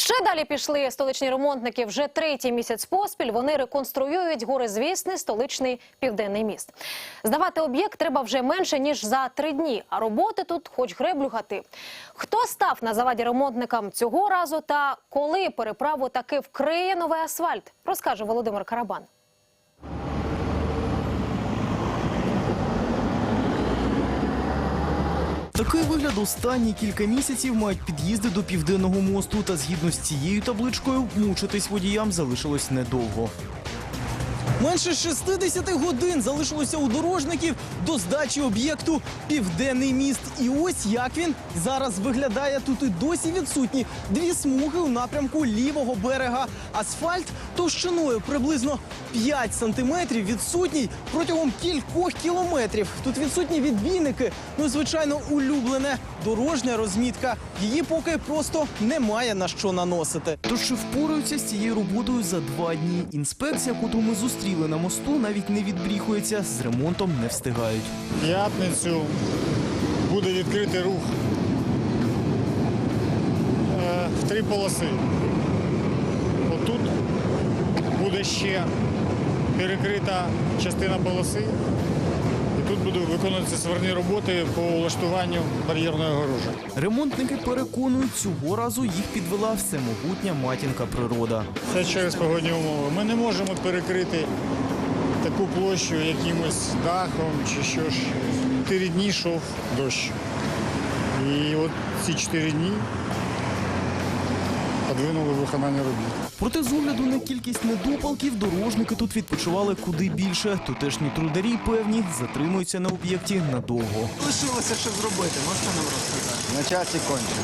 Ще далі пішли столичні ремонтники. Вже третій місяць поспіль вони реконструюють горизвісний столичний південний міст. Здавати об'єкт треба вже менше ніж за три дні. А роботи тут хоч греблю гати. Хто став на заваді ремонтникам цього разу та коли переправу таки вкриє новий асфальт, розкаже Володимир Карабан. Такий вигляд останні кілька місяців мають під'їзди до південного мосту. Та згідно з цією табличкою мучитись водіям залишилось недовго. Менше 60 годин залишилося у дорожників до здачі об'єкту Південний міст. І ось як він зараз виглядає. Тут і досі відсутні дві смуги у напрямку лівого берега. Асфальт товщиною приблизно 5 сантиметрів відсутній протягом кількох кілометрів. Тут відсутні відбійники. Ну, звичайно, улюблене дорожня розмітка. Її поки просто немає на що наносити. Тож чи впораються з цією роботою за два дні? Інспекція, котру ми зустріли на мосту, навіть не відбріхується. З ремонтом не встигають. п'ятницю буде відкритий рух е, в три полоси. Отут буде ще перекрита частина полоси, тут будуть виконуватися сварні роботи по влаштуванню бар'єрної огорожі. Ремонтники переконують, цього разу їх підвела всемогутня матінка природа. Це через погодні умови. Ми не можемо перекрити таку площу якимось дахом чи що ж. Чотири дні йшов дощ. І от ці чотири дні подвинули виконання робіт. Проте з огляду на кількість недопалків дорожники тут відпочивали куди більше. Тутешні трударі певні затримуються на об'єкті надовго. Лишилося що зробити, можете нам розказати? На часі конче.